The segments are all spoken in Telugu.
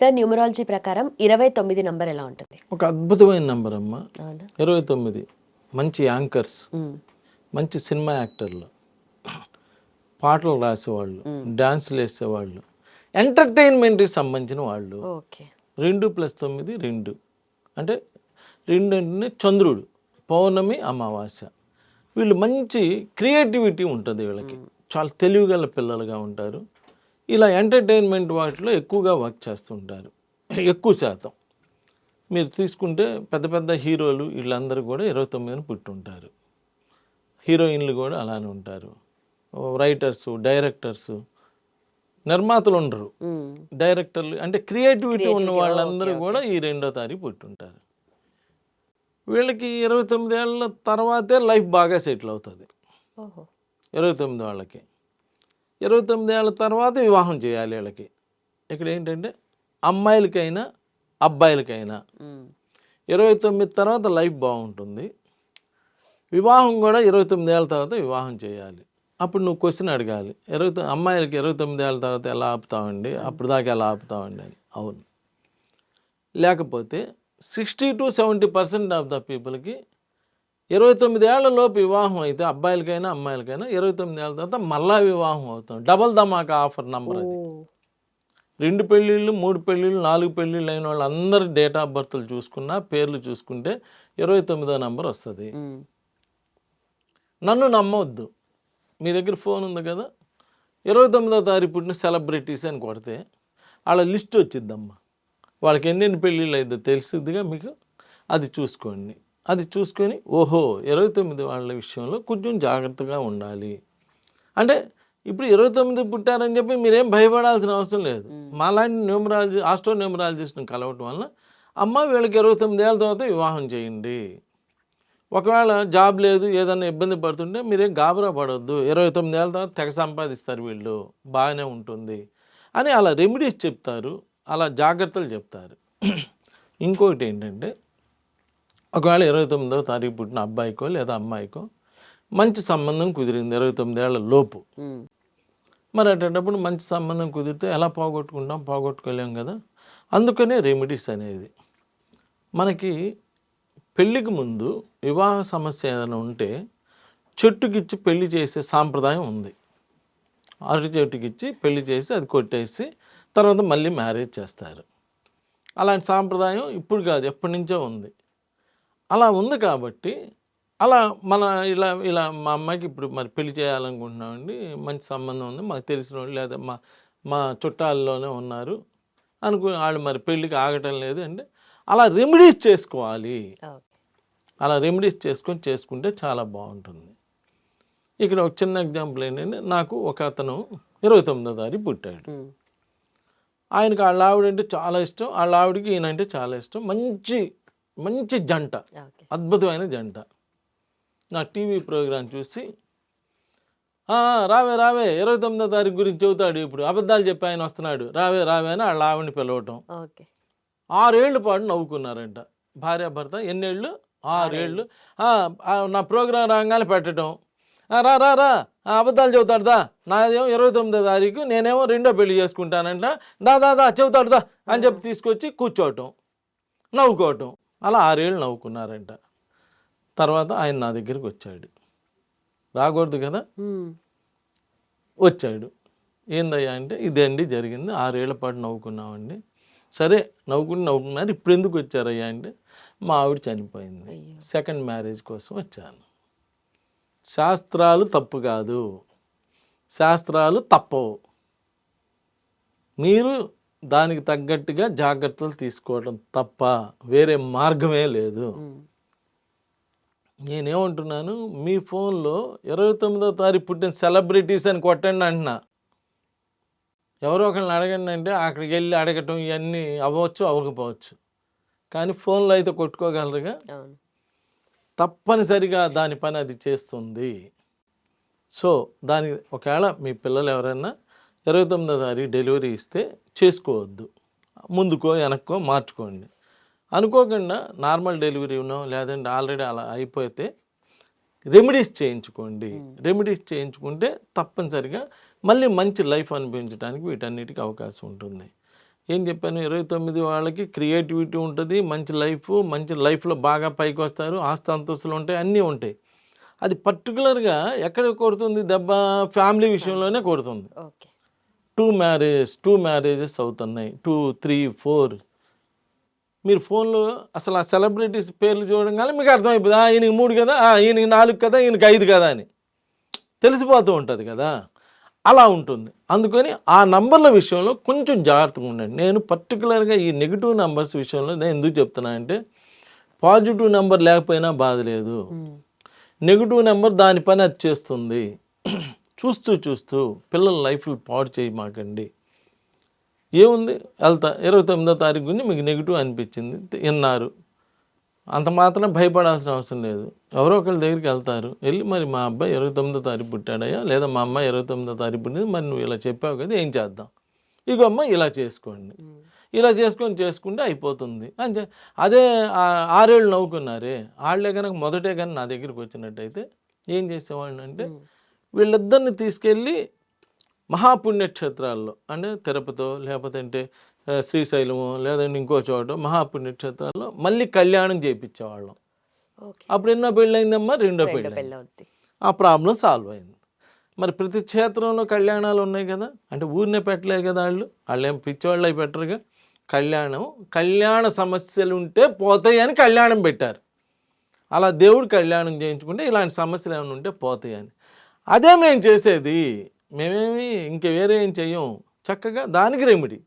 సార్ న్యూమరాలజీ ప్రకారం ఇరవై తొమ్మిది నంబర్ ఎలా ఉంటుంది? ఒక అద్భుతమైన నెంబర్ అమ్మ. ఇరవై తొమ్మిది. మంచి యాంకర్స్. మంచి సినిమా యాక్టర్లు. పాటలు రాసేవాళ్ళు. డాన్సులు వేసేవాళ్ళు. ఎంటర్టైన్మెంట్కి సంబంధించిన వాళ్ళు. ఓకే. రెండు ప్లస్ తొమ్మిది రెండు. అంటే రెండు అంటే చంద్రుడు పౌర్ణమి అమావాస్య. వీళ్ళు మంచి క్రియేటివిటీ ఉంటుంది వీళ్ళకి. చాలా తెలివిగల పిల్లలుగా ఉంటారు. ఇలా ఎంటర్టైన్మెంట్ వాటిలో ఎక్కువగా వర్క్ చేస్తుంటారు. ఎక్కువ శాతం. మీరు తీసుకుంటే పెద్ద పెద్ద హీరోలు వీళ్ళందరూ కూడా ఇరవై తొమ్మిదిని పుట్టుంటారు. హీరోయిన్లు కూడా అలానే ఉంటారు. రైటర్స్ డైరెక్టర్స్ నిర్మాతలు ఉండరు. డైరెక్టర్లు అంటే క్రియేటివిటీ ఉన్న వాళ్ళందరూ కూడా ఈ రెండో తారీఖు పుట్టుంటారు. వీళ్ళకి ఇరవై తొమ్మిది ఏళ్ళ తర్వాతే లైఫ్ బాగా సెటిల్ అవుతుంది. ఇరవై తొమ్మిది వాళ్ళకి. ఇరవై తొమ్మిది ఏళ్ళ తర్వాత వివాహం చేయాలి వీళ్ళకి. ఇక్కడ ఏంటంటే అమ్మాయిలకైనా అబ్బాయిలకైనా. ఇరవై తొమ్మిది తర్వాత లైఫ్ బాగుంటుంది. వివాహం కూడా ఇరవై తొమ్మిది ఏళ్ళ తర్వాత వివాహం చేయాలి. అప్పుడు నువ్వు క్వశ్చన్ అడగాలి. ఇరవై తొ- అమ్మాయిలకి ఇరవై తొమ్మిది ఏళ్ళ తర్వాత ఎలా ఆపుతామండి అప్పుడు దాకా ఎలా ఆపుతామండి అని. అవును. లేకపోతే sixty to seventy percent of the పీపుల్కి ఇరవై తొమ్మిది ఏళ్ళ లోపు వివాహం అయితే అబ్బాయిలకైనా అమ్మాయిలకైనా ఇరవై తొమ్మిది ఏళ్ళ తర్వాత మళ్ళా వివాహం అవుతాం. డబల్ ధమాకా ఆఫర్ నంబర్ అది. రెండు పెళ్ళిళ్ళు మూడు పెళ్ళిళ్ళు నాలుగు పెళ్ళిళ్ళు అయిన వాళ్ళందరి డేట్ ఆఫ్ బర్త్లు చూసుకున్నా పేర్లు చూసుకుంటే ఇరవై తొమ్మిదో నంబర్ వస్తుంది. నన్ను నమ్మవద్దు మీ దగ్గర ఫోన్ ఉంది కదా? ఇరవై తొమ్మిదో తారీఖు పుట్టిన సెలబ్రిటీస్ అని కొడితే వాళ్ళ లిస్ట్ వచ్చిద్దమ్మా. వాళ్ళకి ఎన్నెన్ని పెళ్ళిళ్ళు అయిద్దో తెలిసిద్దిగా మీకు? అది చూసుకోండి. అది చూసుకొని ఓహో ఇరవై తొమ్మిది వాళ్ళ విషయంలో కొంచెం జాగ్రత్తగా ఉండాలి. అంటే ఇప్పుడు ఇరవై తొమ్మిది పుట్టారని చెప్పి మీరేం భయపడాల్సిన అవసరం లేదు. మాలాంటి న్యూమరాలజీ ఆస్ట్రో న్యూమరాలజిస్ట్ని కలవటం వల్ల అమ్మ వీళ్ళకి ఇరవై తొమ్మిది ఏళ్ళ తర్వాత వివాహం చేయండి. ఒకవేళ జాబ్ లేదు ఏదైనా ఇబ్బంది పడుతుంటే మీరేం గాబరా పడవద్దు ఇరవై తొమ్మిది ఏళ్ళ తర్వాత తెగ సంపాదిస్తారు వీళ్ళు. బాగానే ఉంటుంది అని అలా రెమెడీస్ చెప్తారు. అలా జాగ్రత్తలు చెప్తారు. ఇంకొకటి ఏంటంటే ఒకవేళ ఇరవై తొమ్మిదవ తారీఖు పుట్టిన అబ్బాయికో లేదా అమ్మాయికో మంచి సంబంధం కుదిరింది ఇరవై తొమ్మిది ఏళ్ళ లోపు. మరి అటువంటిప్పుడు మంచి సంబంధం కుదిరితే ఎలా పోగొట్టుకుంటాం? పోగొట్టుకోలేం కదా. అందుకనే రెమెడీస్ అనేది. మనకి పెళ్ళికి ముందు వివాహ సమస్య ఏదైనా ఉంటే చెట్టుకిచ్చి పెళ్ళి చేసే సాంప్రదాయం ఉంది. అరటి చెట్టుకిచ్చి పెళ్ళి చేసి అది కొట్టేసి తర్వాత మళ్ళీ మ్యారేజ్ చేస్తారు. అలాంటి సాంప్రదాయం ఇప్పుడు కాదు ఎప్పటి నుంచో ఉంది. అలా ఉంది కాబట్టి అలా మన ఇలా ఇలా మా అమ్మాయికి ఇప్పుడు మరి పెళ్ళి చేయాలనుకుంటున్నామండి మంచి సంబంధం ఉంది మాకు తెలిసిన వాళ్ళు లేదా మా మా చుట్టాల్లోనే ఉన్నారు. అనుకు వాళ్ళు మరి పెళ్ళికి ఆగటం లేదు అంటే అలా రెమెడీస్ చేసుకోవాలి. అలా రెమెడీస్ చేసుకొని చేసుకుంటే చాలా బాగుంటుంది. ఇక్కడ ఒక చిన్న ఎగ్జాంపుల్ ఏంటంటే నాకు ఒక అతను ఇరవై తొమ్మిదో తారీఖు పుట్టాడు. ఆయనకి వాళ్ళ ఆవిడ అంటే చాలా ఇష్టం వాళ్ళ ఆవిడకి ఈయన అంటే చాలా ఇష్టం. మంచి మంచి జంట అద్భుతమైన జంట. నా టీవీ ప్రోగ్రాం చూసి "ఆ, రావే రావే ఇరవై తొమ్మిదో తారీఖు గురించి చెబుతాడు ఇప్పుడు. అబద్ధాలు చెప్పి ఆయన వస్తున్నాడు. రావే రావే అని వాళ్ళ ఆవిడని పిలవటం. ఓకే. ఆరేళ్ళ పాటు నవ్వుకున్నారంట. భార్యాభర్త ఎన్నేళ్ళు? ఆరేళ్ళు. "ఆ, ఆ, నా ప్రోగ్రాం రాగానే పెట్టడం "ఆ, రా రా రా ఆ, అబద్ధాలు చెబుతాడు దా. నాదేమో ఇరవై తొమ్మిదో తారీఖు నేనేమో రెండో పెళ్ళి చేసుకుంటానంట. దా దా దా చెబుతాడు దా అని చెప్పి తీసుకొచ్చి కూర్చోవటం. నవ్వుకోవటం. అలా ఆరేళ్ళు నవ్వుకున్నారంట. తర్వాత ఆయన నా దగ్గరికి వచ్చాడు. రాకూడదు కదా. వచ్చాడు. ఏందయ్యా అంటే ఇదండి జరిగింది ఆరేళ్ళ పాటు నవ్వుకున్నామండి. సరే నవ్వుకుని నవ్వుకున్నారు ఇప్పుడు ఎందుకు వచ్చారయ్యా అంటే మా ఆవిడ చనిపోయింది. సెకండ్ మ్యారేజ్ కోసం వచ్చాను. శాస్త్రాలు తప్పు కాదు. శాస్త్రాలు తప్పవు. మీరు దానికి తగ్గట్టుగా జాగ్రత్తలు తీసుకోవడం తప్ప వేరే మార్గమే లేదు. నేనేమంటున్నాను మీ ఫోన్లో ఇరవై తొమ్మిదో తారీఖు పుట్టిన సెలబ్రిటీస్ అని కొట్టండి అంటున్నా. ఎవరో ఒకరిని అడగండి అంటే అక్కడికి వెళ్ళి అడగటం ఇవన్నీ అవ్వచ్చు అవ్వకపోవచ్చు. కానీ ఫోన్లో అయితే కొట్టుకోగలరుగా? తప్పనిసరిగా దాని పని అది చేస్తుంది. సో దాని ఒకవేళ మీ పిల్లలు ఎవరైనా ఇరవై తొమ్మిదో తారీఖు డెలివరీ ఇస్తే చేసుకోవద్దు. ముందుకో వెనక్కో మార్చుకోండి. అనుకోకుండా నార్మల్ డెలివరీనో లేదంటే ఆల్రెడీ అలా అయిపోతే రెమెడీస్ చేయించుకోండి. రెమెడీస్ చేయించుకుంటే తప్పనిసరిగా మళ్ళీ మంచి లైఫ్ అనిపించడానికి వీటన్నిటికీ అవకాశం ఉంటుంది. ఏం చెప్పాను? ఇరవై తొమ్మిది వాళ్ళకి క్రియేటివిటీ ఉంటుంది మంచి లైఫ్ మంచి లైఫ్లో బాగా పైకి వస్తారు ఆస్తి అంతస్తులు ఉంటాయి అన్నీ ఉంటాయి. అది పర్టికులర్గా ఎక్కడ కొడుతుంది దెబ్బ? ఫ్యామిలీ విషయంలోనే కొడుతుంది. Okay. Two marriage two marriages అవుతున్నాయి. Two three four. మీరు ఫోన్లో అసలు ఆ సెలబ్రిటీస్ పేర్లు చూడగానే మీకు అర్థమైపోతుంది "ఆ, ఈయనకి మూడు కదా ఆ, ఈయనకి నాలుగు కదా ఈయనకి ఐదు కదా అని. తెలిసిపోతూ ఉంటుంది కదా. అలా ఉంటుంది. అందుకని ఆ నంబర్ల విషయంలో కొంచెం జాగ్రత్తగా ఉండండి. నేను పర్టికులర్గా ఈ నెగిటివ్ నంబర్స్ విషయంలో నేను ఎందుకు చెప్తున్నా అంటే పాజిటివ్ నెంబర్ లేకపోయినా బాధ లేదు. నెగిటివ్ నెంబర్ దాని పని అది చేస్తుంది. చూస్తూ చూస్తూ పిల్లల లైఫ్లు పాడు చేయమాకండి ఏముంది? వెళ్తా. ఇరవై తొమ్మిదో తారీఖు గురించి మీకు నెగిటివ్ అనిపించింది. విన్నారు. అంత మాత్రం భయపడాల్సిన అవసరం లేదు. ఎవరో ఒకరి దగ్గరికి వెళ్తారు. వెళ్ళి మరి మా అబ్బాయి ఇరవై తొమ్మిదో తారీఖు పుట్టాడయ్యా? లేదా మా అమ్మాయి ఇరవై తొమ్మిదో తారీఖు పుట్టింది. మరి నువ్వు ఇలా చెప్పావు కదా ఏం చేద్దాం? ఇగో అమ్మ ఇలా చేసుకోండి. ఇలా చేసుకొని చేసుకుంటే అయిపోతుంది. అంతే అదే ఆరేళ్ళు నవ్వుకున్నారే. వాళ్ళే కనుక మొదటే కానీ నా దగ్గరికి వచ్చినట్టయితే ఏం చేసేవాడిని అంటే వీళ్ళిద్దరిని తీసుకెళ్ళి మహాపుణ్యక్షేత్రాల్లో అంటే తిరుపతో లేకపోతే అంటే శ్రీశైలము లేదంటే ఇంకో చోట మహాపుణ్యక్షేత్రాల్లో మళ్ళీ కళ్యాణం చేయించేవాళ్ళం అప్పుడు ఎన్నో పెళ్ళయిందమ్మా? రెండో రెండో పెళ్ళి ఆ ప్రాబ్లం సాల్వ్ అయింది. మరి ప్రతి క్షేత్రంలో కళ్యాణాలు ఉన్నాయి కదా? అంటే ఊరినే పెట్టలే కదా వాళ్ళు? వాళ్ళు ఏం పిచ్చివాళ్ళు అయి పెట్టరుగా? కళ్యాణం కళ్యాణ సమస్యలు ఉంటే పోతాయి అని కళ్యాణం పెట్టారు. అలా దేవుడు కళ్యాణం చేయించుకుంటే ఇలాంటి సమస్యలు ఏమైనా ఉంటే పోతాయి అని. అదే మేము చేసేది? మేమేమి ఇంక వేరే ఏం చెయ్యం. చక్కగా దానికి రెమెడీ.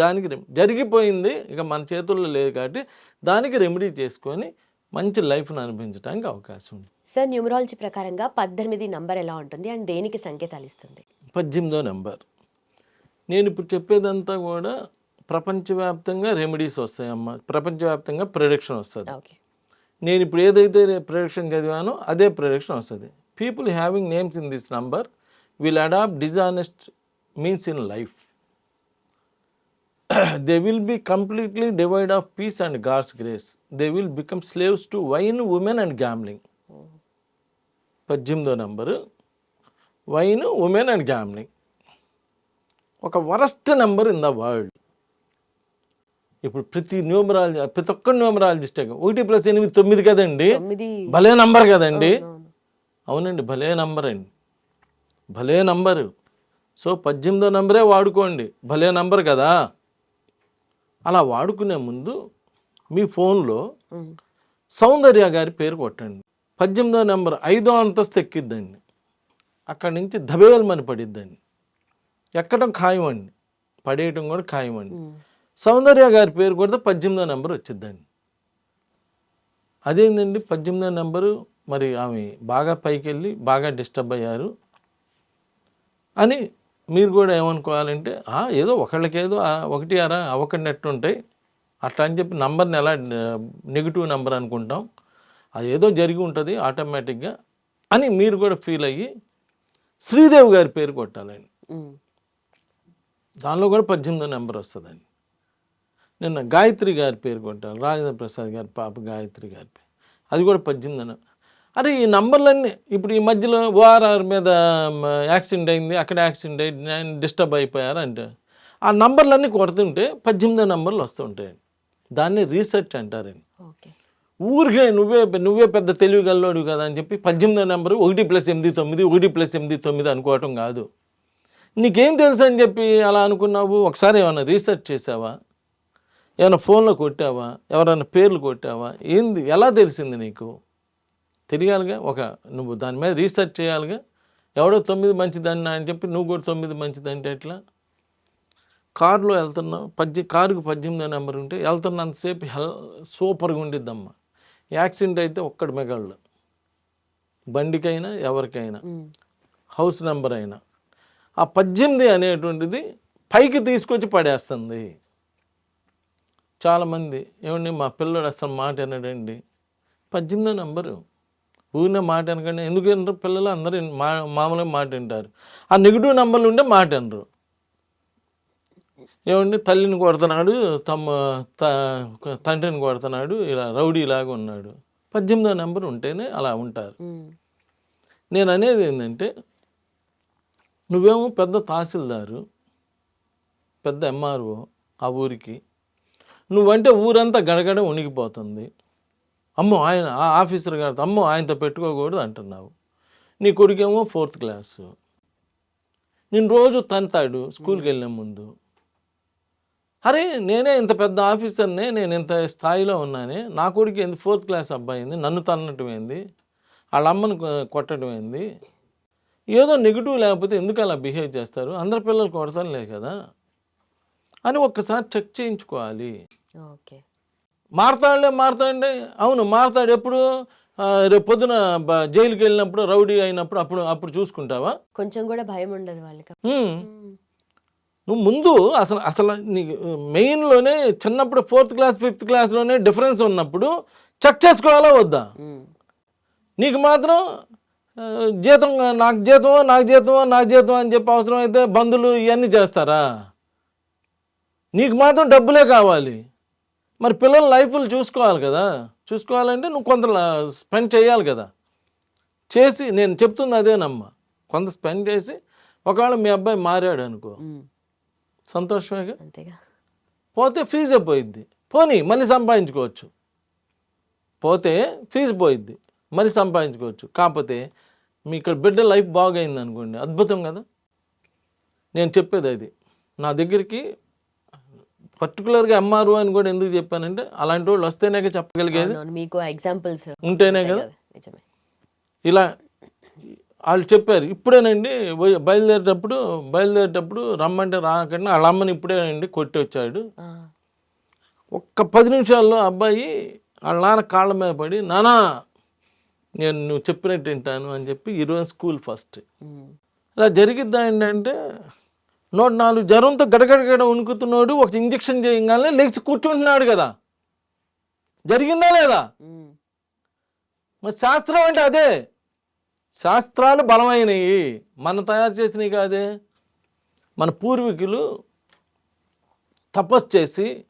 దానికి రెమెడీ జరిగిపోయింది. ఇక మన చేతుల్లో లేదు కాబట్టి దానికి రెమెడీ చేసుకొని మంచి లైఫ్ను అనిపించడానికి అవకాశం ఉంది. సార్ న్యూమరాలజీ ప్రకారంగా పద్దెనిమిది నంబర్ ఎలా ఉంటుంది? అండ్ దేనికి సంకేతాలు ఇస్తుంది? పద్దెనిమిదో నెంబర్ నేను ఇప్పుడు చెప్పేదంతా కూడా ప్రపంచవ్యాప్తంగా రెమెడీస్ వస్తాయమ్మా. ప్రపంచవ్యాప్తంగా ప్రొడక్షన్ వస్తుంది. నేను ఇప్పుడు ఏదైతే ప్రొడక్షన్ చదివానో అదే ప్రొడక్షన్ వస్తుంది. People having names in this number will adopt dishonest means in life they will be completely devoid of peace and god's grace they will become slaves to wine women and gambling పద్దెనిమిదో number. Wine women and gambling ఒక worst number in the world ఇప్పుడు ప్రతి న్యూమరాలజీ ప్రతి ఒక్క న్యూమరాలజిస్ట్ ఒకటి ప్లస్ ఎనిమిది తొమ్మిది కదండి? భలే నంబర్ కదండి. అవునండి భలే నంబర్ అండి భలే నంబరు. సో పద్దెనిమిదో నంబరే వాడుకోండి. భలే నంబర్ కదా? అలా వాడుకునే ముందు మీ ఫోన్లో. సౌందర్య గారి పేరు కొట్టండి. పద్దెనిమిదో నెంబర్ ఐదో అంతస్తు ఎక్కిద్దండి. అక్కడి నుంచి దబేల్మని పడిద్దండి. ఎక్కడం ఖాయమండి. పడేయటం కూడా ఖాయమండి. సౌందర్య గారి పేరు కొడితే పద్దెనిమిదో నెంబర్ వచ్చిద్దండి. అదేందండి? పద్దెనిమిదో నెంబరు మరి ఆమె బాగా పైకి వెళ్ళి బాగా డిస్టర్బ్ అయ్యారు అని మీరు కూడా ఏమనుకోవాలంటే "ఆ, ఏదో ఒకళ్ళకేదో ఒకటి అరా అవకడినట్టు ఉంటాయి అట్లా అని చెప్పి నంబర్ని ఎలా నెగిటివ్ నెంబర్ అనుకుంటాం. అది ఏదో జరిగి ఉంటుంది ఆటోమేటిక్గా అని మీరు కూడా ఫీల్ అయ్యి శ్రీదేవి గారి పేరు కొట్టాలండి. దానిలో కూడా పద్దెనిమిదో నెంబర్ వస్తుందండి. నిన్న గాయత్రి గారి పేరు కొట్టాలి. రాజేంద్ర ప్రసాద్ గారి పాప గాయత్రి గారి పేరు. అది కూడా పద్దెనిమిది అరే ఈ నంబర్లన్నీ ఇప్పుడు ఈ మధ్యలో ఓఆర్ఆర్ మీద యాక్సిడెంట్ అయింది అక్కడ యాక్సిడెంట్ అయింది నేను డిస్టర్బ్ అయిపోయారు అంటే ఆ నంబర్లన్నీ కొడుతుంటే పద్దెనిమిదో నెంబర్లు వస్తుంటాయి దాన్ని రీసెర్చ్ అంటారండి ఊరికే నువ్వే నువ్వే పెద్ద తెలివిగల్లోడు కదా అని చెప్పి పద్దెనిమిదో నెంబరు ఒకటి ప్లస్ ఎనిమిది తొమ్మిది ఒకటి ప్లస్ ఎనిమిది తొమ్మిది అనుకోవటం కాదు. నీకేం తెలుసు అని చెప్పి అలా అనుకున్నావు? ఒకసారి ఏమైనా రీసెర్చ్ చేసావా? ఏమైనా ఫోన్లో కొట్టావా? ఎవరైనా పేర్లు కొట్టావా? ఏంది? ఎలా తెలిసింది నీకు? తెలియాలిగా. ఒక నువ్వు దాని మీద రీసెర్చ్ చేయాలిగా. ఎవడో తొమ్మిది మంచిదన్నా అని చెప్పి నువ్వు కూడా తొమ్మిది మంచిదంటే ఎట్లా? కారులో వెళ్తున్నావు పద్దె కారుకు పద్దెనిమిదో నెంబర్ ఉంటే వెళ్తున్నంతసేపు హెల్ సూపర్గా ఉండిద్దమ్మా. యాక్సిడెంట్ అయితే ఒక్కడి మెగాళ్ళు. బండికైనా ఎవరికైనా. హౌస్ నెంబర్ అయినా. ఆ పద్దెనిమిది అనేటువంటిది పైకి తీసుకొచ్చి పడేస్తుంది. చాలామంది ఏమండి మా పిల్లడు అసలు మాట వినడండి. పద్దెనిమిదో నెంబరు. ఊరినే మాట వినకండి. ఎందుకు వినరు? పిల్లలు అందరూ మా మామూలుగా మాట వింటారు. ఆ నెగిటివ్ నెంబర్లు ఉంటే మాట వినరు. ఏమండి? తల్లిని కొడుతున్నాడు తమ త- తండ్రిని కొడుతున్నాడు ఇలా రౌడీలాగా ఉన్నాడు. పద్దెనిమిదో నెంబర్ ఉంటేనే అలా ఉంటారు. నేను అనేది ఏంటంటే నువ్వేమో పెద్ద తహసీల్దారు పెద్ద ఎంఆర్ఓ ఆ ఊరికి. నువ్వంటే ఊరంతా గడగడ ఉనికిపోతుంది అమ్మో ఆయన ఆ ఆఫీసర్ గారితో అమ్మో ఆయనతో పెట్టుకోకూడదు అంటున్నావు. నీ కొడుకేమో ఫోర్త్ క్లాసు. నేను రోజు తంతాడు స్కూల్కి వెళ్ళే ముందు. అరే నేనే ఇంత పెద్ద ఆఫీసర్నే నేను ఇంత స్థాయిలో ఉన్నానే నా కొడుకు ఏంది? ఫోర్త్ క్లాస్ అబ్బాయి ఏంది? నన్ను తన్నటం ఏంది? వాళ్ళ అమ్మను కొట్టడం ఏంది? ఏదో నెగిటివ్ లేకపోతే ఎందుకు అలా బిహేవ్ చేస్తారు? అందరి పిల్లలు కొడతారులే కదా. అని ఒక్కసారి చెక్ చేయించుకోవాలి. ఓకే. మారతాడులే మారతాడండి అవును మారతాడు ఎప్పుడు? రేపు పొద్దున జైలుకి వెళ్ళినప్పుడు రౌడీ అయినప్పుడు అప్పుడు అప్పుడు చూసుకుంటావా? కొంచెం కూడా భయం ఉండదు వాళ్ళకి. నువ్వు ముందు అసలు అసలు నీకు మెయిన్లోనే చిన్నప్పుడు ఫోర్త్ క్లాస్ ఫిఫ్త్ క్లాస్లోనే డిఫరెన్స్ ఉన్నప్పుడు చెక్ చేసుకోవాలా వద్దా. నీకు మాత్రం జీతం నాకు జీతమో నాకు జీతమో నాకు జీతం అని చెప్పి అవసరం అయితే బంధువులు ఇవన్నీ చేస్తారా? నీకు మాత్రం డబ్బులే కావాలి. మరి పిల్లల లైఫ్లు చూసుకోవాలి కదా. చూసుకోవాలంటే నువ్వు కొంత స్పెండ్ చేయాలి కదా. చేసి నేను చెప్తుంది అదేనమ్మా. కొంత స్పెండ్ చేసి ఒకవేళ మీ అబ్బాయి మారాడు అనుకో. సంతోషమేగా? పోతే ఫీజే పోయిద్ది పోనీ మళ్ళీ సంపాదించుకోవచ్చు. పోతే ఫీజు పోయిద్ది. మళ్ళీ సంపాదించుకోవచ్చు. కాకపోతే మీ ఇక్కడ బిడ్డ లైఫ్ బాగైంది అనుకోండి అద్భుతం కదా. నేను చెప్పేది అది. నా దగ్గరికి పర్టికులర్గా ఎంఆర్ఓ అని కూడా ఎందుకు చెప్పానంటే అలాంటి వాళ్ళు వస్తేనే చెప్పగలిగేది. మీకు ఎగ్జాంపుల్స్ ఉంటేనే కదా. ఇలా వాళ్ళు చెప్పారు. ఇప్పుడేనండి బయలుదేరేటప్పుడు బయలుదేరేటప్పుడు రమ్మంటే రాకుండా వాళ్ళ అమ్మని ఇప్పుడేనండి కొట్టి వచ్చాడు. ఒక్క పది నిమిషాల్లో అబ్బాయి వాళ్ళ నాన్న కాళ్ళ మీద పడి నానా నేను నువ్వు చెప్పినట్టు వింటాను అని చెప్పి ఈరోజు స్కూల్ ఫస్ట్. ఇలా జరిగిద్దా ఏంటంటే నూట నాలుగు జ్వరంతో గడగడగడ ఉణుకుతున్నాడు ఒక ఇంజక్షన్ చేయగానే లేచి కూర్చుంటున్నాడు కదా. జరిగిందా లేదా. మరి శాస్త్రం అంటే అదే. శాస్త్రాలు బలమైనవి మనం తయారు చేసినవి కాదే. మన పూర్వీకులు తపస్సు చేసి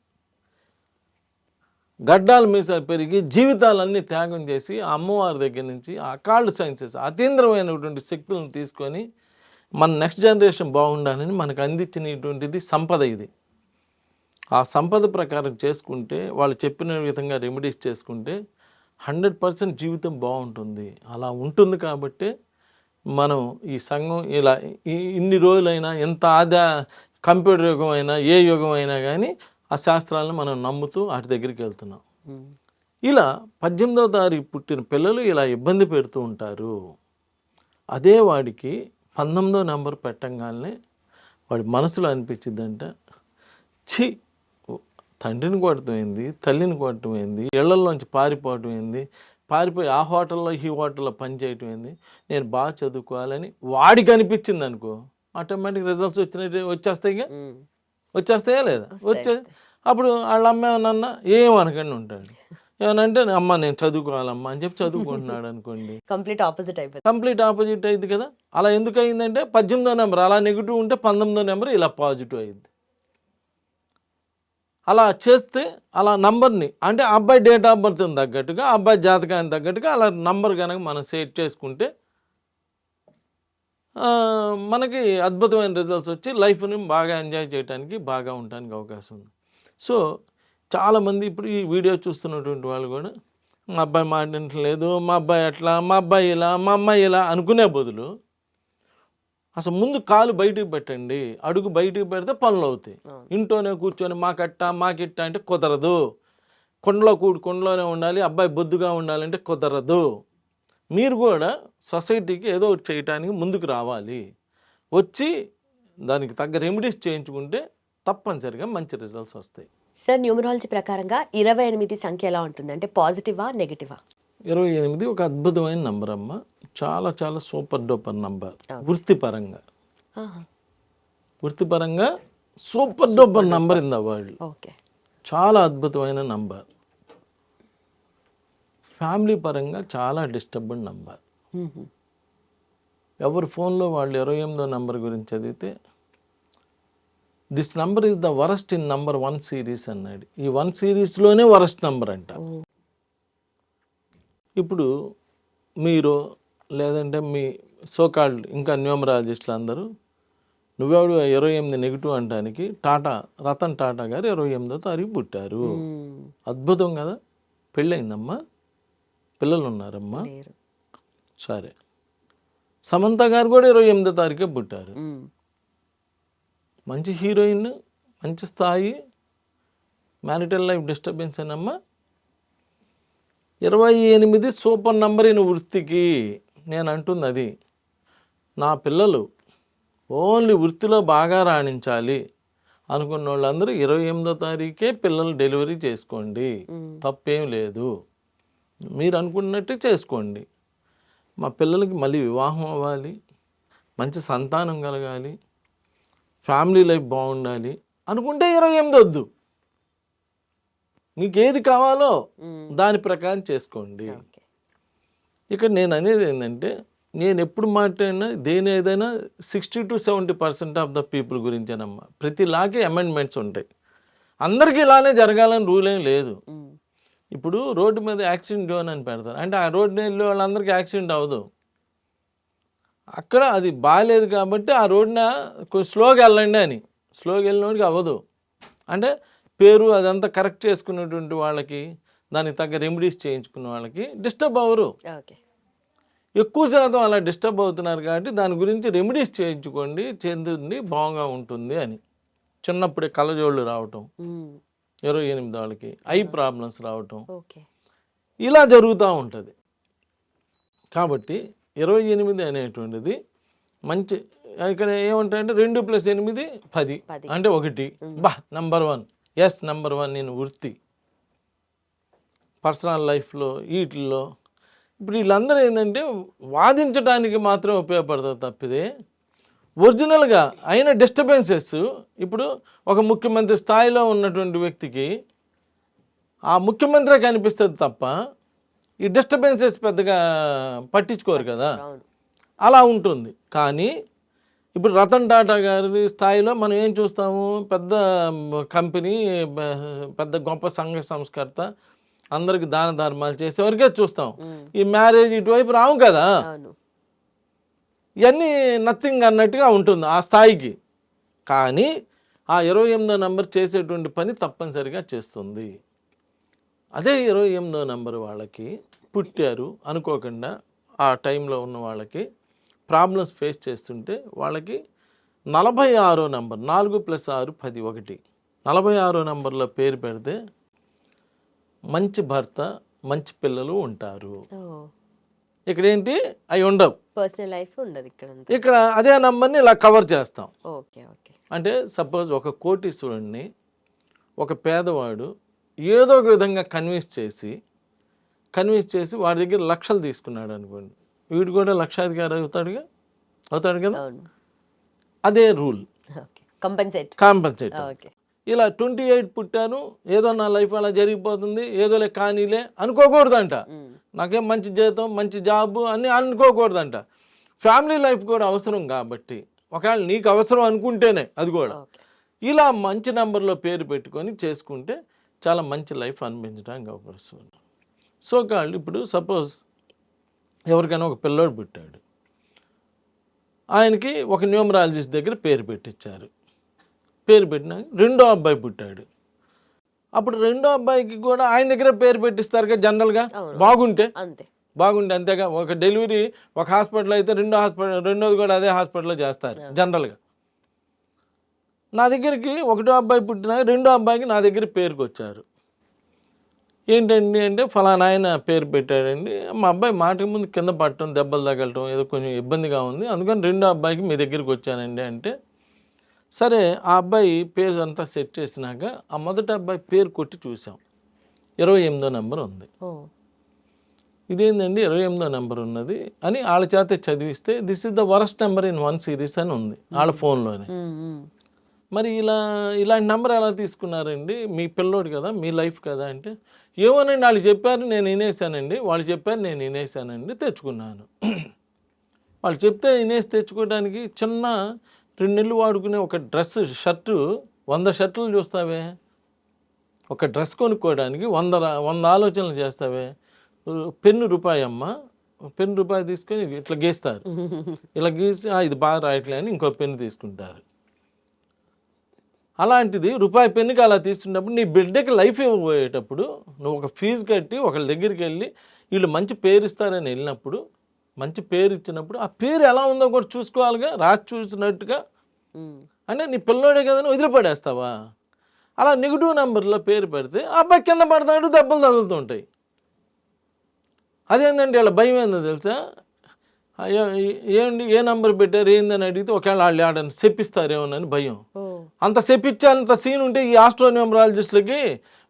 గడ్డాల మీసాలు పెరిగి జీవితాలన్నీ త్యాగం చేసి అమ్మవారి దగ్గర నుంచి ఆ కాల్డ్ సైన్సెస్ అతీంద్రమైనటువంటి శక్తులను తీసుకొని మన నెక్స్ట్ జనరేషన్ బాగుండాలని మనకు అందించినటువంటిది సంపద ఇది. ఆ సంపద ప్రకారం చేసుకుంటే వాళ్ళు చెప్పిన విధంగా రెమెడీస్ చేసుకుంటే హండ్రెడ్ పర్సెంట్ జీవితం బాగుంటుంది. అలా ఉంటుంది కాబట్టి మనం ఈ సంఘం ఇలా ఇన్ని రోజులైనా ఎంత ఆదా కంప్యూటర్ యుగం అయినా ఏ యుగం అయినా కానీ ఆ శాస్త్రాలను మనం నమ్ముతూ వాటి దగ్గరికి వెళ్తున్నాం. ఇలా పద్దెనిమిదవ తారీఖు పుట్టిన పిల్లలు ఇలా ఇబ్బంది పెడుతూ ఉంటారు. అదే వాడికి పంతొమ్మిదో నెంబర్ పెట్టంగానే వాడి మనసులో అనిపించిందంట ఛీ తండ్రిని కొట్టమైంది తల్లిని కొట్టమైంది ఇళ్ళలోంచి పారిపోవటం ఏంది పారిపోయి ఆ హోటల్లో ఈ హోటల్లో పని చేయటం ఏంది నేను బాగా చదువుకోవాలని వాడికి అనిపించింది అనుకో ఆటోమేటిక్ రిజల్ట్స్ వచ్చినట్టు వచ్చేస్తాయిగా. వచ్చేస్తాయా లేదా? వచ్చే అప్పుడు వాళ్ళ అమ్మ ఏమనకండి ఉంటాడు? ఏమనంటే అమ్మ నేను చదువుకోవాలమ్మా అని చెప్పి చదువుకుంటున్నాడు అనుకోండి. కంప్లీట్ ఆపోజిట్ అయిపోతుంది. కంప్లీట్ ఆపోజిట్ అయింది కదా. అలా ఎందుకు అయిందంటే పద్దెనిమిదో నెంబర్ అలా నెగిటివ్ ఉంటే పంతొమ్మిదో నెంబర్ ఇలా పాజిటివ్ అయింది. అలా చేస్తే అలా నంబర్ని అంటే అబ్బాయి డేట్ ఆఫ్ బర్త్ తగ్గట్టుగా అబ్బాయి జాతకానికి తగ్గట్టుగా అలా నంబర్ కనుక మనం సెట్ చేసుకుంటే మనకి అద్భుతమైన రిజల్ట్స్ వచ్చి లైఫ్ని బాగా ఎంజాయ్ చేయడానికి బాగా ఉండడానికి అవకాశం ఉంది. సో చాలామంది ఇప్పుడు ఈ వీడియో చూస్తున్నటువంటి వాళ్ళు కూడా మా అబ్బాయి మాట్లాడలేదు మా అబ్బాయి అట్లా మా అబ్బాయి ఇలా మా అమ్మాయి ఇలా అనుకునే బదులు అసలు ముందు కాలు బయటికి పెట్టండి అడుగు బయటికి పెడితే పనులు అవుతాయి. ఇంట్లోనే కూర్చొని మాకట్ట మాకిట్ట అంటే కుదరదు. కొండలో కూడి కొండలోనే ఉండాలి అబ్బాయి బొద్దుగా ఉండాలంటే కుదరదు. మీరు కూడా సొసైటీకి ఏదో ఒకటి చేయటానికి ముందుకు రావాలి. వచ్చి దానికి తగ్గ రెమెడీస్ చేయించుకుంటే తప్పనిసరిగా మంచి రిజల్ట్స్ వస్తాయి. సార్ న్యూమరాలజీ ప్రకారంగా ఇరవై ఎనిమిది సంఖ్య ఎలా ఉంటుంది? అంటే పాజిటివా నెగిటివా? ఇరవై ఎనిమిది ఒక అద్భుతమైన నంబర్ అమ్మ. చాలా చాలా సూపర్ డూపర్ నంబర్. వృత్తిపరంగా. వృత్తిపరంగా super duper number in the world okay. చాలా అద్భుతమైన నంబర్ ఫ్యామిలీ పరంగా చాలా డిస్టర్బ్డ్ నంబర్ ఎవరి ఫోన్లో వాళ్ళు ఇరవై ఎనిమిదో నంబర్ గురించి చదివితే this number is the worst in number one series అన్నాడు. ఈ వన్ సిరీస్లోనే వరస్ట్ నంబర్ అంట. ఇప్పుడు మీరు లేదంటే మీ సోకాల్డ్ ఇంకా న్యూమరాలజిస్టులు అందరూ నువ్వెవడు ఇరవై ఎనిమిది నెగిటివ్ అంటానికి టాటా రతన్ టాటా గారు ఇరవై ఎనిమిదో తారీఖు పుట్టారు. అద్భుతం కదా. పెళ్ళయిందమ్మా. పిల్లలు ఉన్నారమ్మా సరే. సమంత గారు కూడా ఇరవై ఎనిమిదో తారీఖే పుట్టారు. మంచి హీరోయిన్ మంచి స్థాయి మ్యారిటల్ లైఫ్ డిస్టర్బెన్స్ అమ్మా ఇరవై ఎనిమిది సూపర్ నంబర్ అయిన వృత్తికి నేను అంటుంది అది నా పిల్లలు ఓన్లీ వృత్తిలో బాగా రాణించాలి అనుకున్న వాళ్ళందరూ ఇరవై ఎనిమిదో తారీఖే పిల్లలు డెలివరీ చేసుకోండి. తప్పేం లేదు. మీరు అనుకున్నట్టు చేసుకోండి. మా పిల్లలకి మళ్ళీ వివాహం అవ్వాలి మంచి సంతానం కలగాలి ఫ్యామిలీ లైఫ్ బాగుండాలి అనుకుంటే ఇరవై ఎనిమిది వద్దు. మీకు ఏది కావాలో. దాని ప్రకారం చేసుకోండి. ఇక్కడ నేను అనేది ఏంటంటే నేను ఎప్పుడు మాట్లాడినా దేని ఏదైనా sixty to seventy percent of the people గురించేనమ్మా. ప్రతి లాకి అమెండ్మెంట్స్ ఉంటాయి. అందరికీ ఇలానే జరగాలని రూల్ ఏం లేదు. ఇప్పుడు రోడ్డు మీద యాక్సిడెంట్ జోన్ అని పెడతారు. అంటే ఆ రోడ్డు వెళ్ళే వాళ్ళందరికీ యాక్సిడెంట్ అవ్వదు. అక్కడ అది బాగాలేదు కాబట్టి ఆ రోడ్డున కొంచెం స్లోగా వెళ్ళండి అని. స్లోగా వెళ్ళినోడికి అవ్వదు. అంటే పేరు అదంతా కరెక్ట్ చేసుకునేటువంటి వాళ్ళకి దానికి తగ్గ రెమెడీస్ చేయించుకున్న వాళ్ళకి డిస్టర్బ్ అవ్వరు. ఎక్కువ శాతం అలా డిస్టర్బ్ అవుతున్నారు కాబట్టి దాని గురించి రెమెడీస్ చేయించుకోండి చెందుంది బాగా ఉంటుంది అని. చిన్నప్పుడే కళ్ళజోళ్ళు రావటం. ఇరవై ఎనిమిది వాళ్ళకి ఐ ప్రాబ్లమ్స్ రావటం. ఇలా జరుగుతూ ఉంటుంది. కాబట్టి ఇరవై ఎనిమిది అనేటువంటిది మంచి ఇక్కడ ఏమంటాయంటే రెండు ప్లస్ ఎనిమిది పది. అంటే ఒకటి. బా number one. Yes number one నేను వృత్తి. పర్సనల్ లైఫ్లో వీటిల్లో. ఇప్పుడు వీళ్ళందరూ ఏంటంటే వాదించడానికి మాత్రం ఉపయోగపడుతుంది తప్పిదే ఒరిజినల్గా అయిన డిస్టర్బెన్సెస్ ఇప్పుడు ఒక ముఖ్యమంత్రి స్థాయిలో ఉన్నటువంటి వ్యక్తికి ఆ ముఖ్యమంత్రి కనిపిస్తుంది తప్ప ఈ డిస్టర్బెన్సెస్ పెద్దగా పట్టించుకోరు కదా. అలా ఉంటుంది. కానీ ఇప్పుడు రతన్ టాటా గారి స్థాయిలో మనం ఏం చూస్తాము? పెద్ద కంపెనీ పెద్ద గొప్ప సంఘ సంస్కర్త అందరికి దాన ధర్మాలు చేసేవరకే చూస్తాం. ఈ మ్యారేజ్ ఇటువైపు రావు కదా. ఇవన్నీ నథింగ్ అన్నట్టుగా ఉంటుంది ఆ స్థాయికి. కానీ ఆ ఇరవై ఎనిమిదో నంబర్ చేసేటువంటి పని తప్పనిసరిగా చేస్తుంది. అదే ఇరవై ఎనిమిదో నంబర్ వాళ్ళకి పుట్టారు అనుకోకుండా ఆ టైంలో ఉన్న వాళ్ళకి ప్రాబ్లమ్స్ ఫేస్ చేస్తుంటే వాళ్ళకి నలభై ఆరో నంబర్ నాలుగు ప్లస్ ఆరు పది ఒకటి. నలభై ఆరో నంబర్లో పేరు పెడితే మంచి భర్త మంచి పిల్లలు ఉంటారు. ఇక్కడ ఏంటి అవి ఉండవు. పర్సనల్ లైఫ్ ఉండదు ఇక్కడ ఇక్కడ అదే నంబర్ని ఇలా కవర్ చేస్తాం. Okay okay. అంటే సపోజ్ ఒక కోటీశ్వరుణ్ణి ఒక పేదవాడు ఏదో ఒక విధంగా కన్విన్స్ చేసి కన్విన్స్ చేసి వాడి దగ్గర లక్షలు తీసుకున్నాడు అనుకోండి. వీడు కూడా లక్షాధికారి అవుతాడుగా? అవుతాడు కదా? అదే రూల్. Compensate compensate okay. ఇలా ట్వంటీ ఎయిట్ పుట్టాను ఏదో నా లైఫ్ అలా జరిగిపోతుంది ఏదోలే కానీలే అనుకోకూడదంట. నాకేం మంచి జీతం మంచి జాబ్ అని అనుకోకూడదంట. ఫ్యామిలీ లైఫ్ కూడా అవసరం కాబట్టి ఒకవేళ నీకు అవసరం అనుకుంటేనే అది కూడా. ఇలా మంచి నెంబర్లో పేరు పెట్టుకొని చేసుకుంటే చాలా మంచి లైఫ్ అనిపించడానికి అవకాశం ఉంది. సో కాళ్ళు ఇప్పుడు సపోజ్ ఎవరికైనా ఒక పిల్లోడు పుట్టాడు. ఆయనకి ఒక న్యూమరాలజిస్ట్ దగ్గర పేరు పెట్టించారు పేరు పెట్టినాక రెండో అబ్బాయి పుట్టాడు. అప్పుడు రెండో అబ్బాయికి కూడా ఆయన దగ్గర పేరు పెట్టిస్తారు కదా జనరల్గా. బాగుంటే? అంతే. బాగుంటే అంతేగా. ఒక డెలివరీ ఒక హాస్పిటల్ అయితే రెండో హాస్పిటల్ రెండోది కూడా అదే హాస్పిటల్లో చేస్తారు జనరల్గా. నా దగ్గరికి ఒకటో అబ్బాయి పుట్టిన రెండో అబ్బాయికి నా దగ్గర పేరుకి వచ్చారు ఏంటండి అంటే ఫలానా ఆయన పేరు పెట్టాడండి. మా అబ్బాయి మాటకి ముందు కింద పట్టడం దెబ్బలు తగలటం ఏదో కొంచెం ఇబ్బందిగా ఉంది. అందుకని రెండో అబ్బాయికి మీ దగ్గరికి వచ్చానండి అంటే సరే ఆ అబ్బాయి పేరు అంతా సెట్ చేసినాక ఆ మొదటి అబ్బాయి పేరు కొట్టి చూసాం ఇరవై ఎనిమిదో నెంబర్ ఉంది. ఇదేందండి? ఇరవై ఎనిమిదో నెంబర్ ఉన్నది అని వాళ్ళ చేత చదివిస్తే this is the worst number in one series అని ఉంది. వాళ్ళ ఫోన్లోనే. మరి ఇలా ఇలాంటి నెంబర్ ఎలా తీసుకున్నారండి? మీ పిల్లోడు కదా మీ లైఫ్ కదా అంటే ఏమోనండి వాళ్ళు చెప్పారు నేను వినేసానండి వాళ్ళు చెప్పారు నేను వినేసానండి తెచ్చుకున్నాను. వాళ్ళు చెప్తే వినేసి తెచ్చుకోవడానికి చిన్న రెండు నెలలు వాడుకునే ఒక డ్రెస్ షర్టు వంద షర్టులు చూస్తావే? ఒక డ్రెస్ కొనుక్కోవడానికి వంద వంద ఆలోచనలు చేస్తావే? పెన్ను రూపాయి అమ్మ పెన్ రూపాయి తీసుకొని ఇట్లా గీస్తారు. ఇలా గీసి "ఆ, ఇది బాగా రాయట్లే అని ఇంకో పెన్ను తీసుకుంటారు. అలాంటిది రూపాయి పెన్నుకి అలా తీసుకున్నప్పుడు నీ బిడ్డకి లైఫ్ ఇవ్వబోయేటప్పుడు నువ్వు ఒక ఫీజు కట్టి ఒకళ్ళ దగ్గరికి వెళ్ళి వీళ్ళు మంచి పేరు ఇస్తారని వెళ్ళినప్పుడు మంచి పేరు ఇచ్చినప్పుడు ఆ పేరు ఎలా ఉందో కూడా చూసుకోవాలిగా రాసి చూసినట్టుగా. అంటే నీ పిల్లోడే కదని వదిలిపడేస్తావా? అలా నెగిటివ్ నెంబర్లో పేరు పెడితే అబ్బాయి కింద పడతాడు దెబ్బలు తగులుతుంటాయి అదేంటంటే వాళ్ళ భయం ఏందో తెలుసా? ఆ, ఏ- ఏంటి ఏ నంబర్ పెట్టారు ఏందని అడిగితే ఒకవేళ వాళ్ళు ఆడని చెప్పిస్తారేమోనని భయం. అంత చెప్పించే అంత సీన్ ఉంటే ఈ ఆస్ట్రోన్యూమరాలజిస్టులకి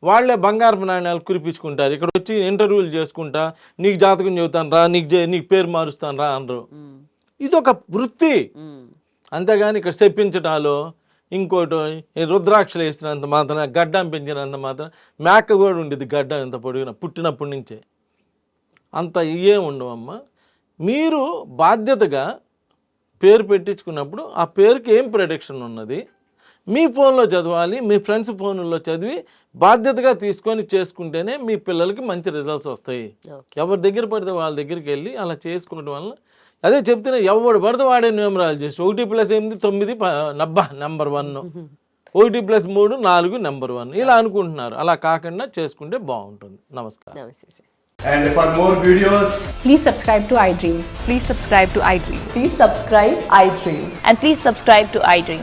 వాళ్ళే బంగారపు నాణ్యాలు కురిపించుకుంటారు. ఇక్కడ వచ్చి ఇంటర్వ్యూలు చేసుకుంటా నీకు జాతకం చెబుతాను రా నీకు నీకు పేరు మారుస్తాను రా అనరు ఉమ్. ఇది ఒక వృత్తి. అంతేగాని ఇక్కడ చెప్పించటాలు ఇంకోటి రుద్రాక్షలు వేసినంత మాత్రం గడ్డం పెంచినంత మాత్రం మేక కూడా ఉండేది గడ్డం ఇంత పొడిగిన పుట్టినప్పటి నుంచే. అంత ఇవే ఉండవమ్మా. మీరు బాధ్యతగా పేరు పెట్టించుకున్నప్పుడు ఆ పేరుకి ఏం ప్రొడక్షన్ ఉన్నది? మీ ఫోన్లో చదవాలి మీ ఫ్రెండ్స్ ఫోన్లో చదివి బాధ్యతగా తీసుకొని చేసుకుంటేనే మీ పిల్లలకి మంచి రిజల్ట్స్ వస్తాయి. ఎవరి దగ్గర పడితే వాళ్ళ దగ్గరికి వెళ్ళి అలా చేసుకోవడం వల్ల అదే చెప్తున్నా ఎవడు పడితే వాడే న్యూమరాలజిస్ట్ ఒకటి ప్లస్ ఎనిమిది తొమ్మిది నబ్బా నెంబర్ వన్ ఒకటి ప్లస్ మూడు నాలుగు నెంబర్ వన్ ఇలా అనుకుంటున్నారు. అలా కాకుండా చేసుకుంటే బాగుంటుంది. నమస్కారం. నమస్తే. Sir And for more videos, Please subscribe to iDream. Please subscribe to iDream. Please subscribe iDreams. And please subscribe to iDream.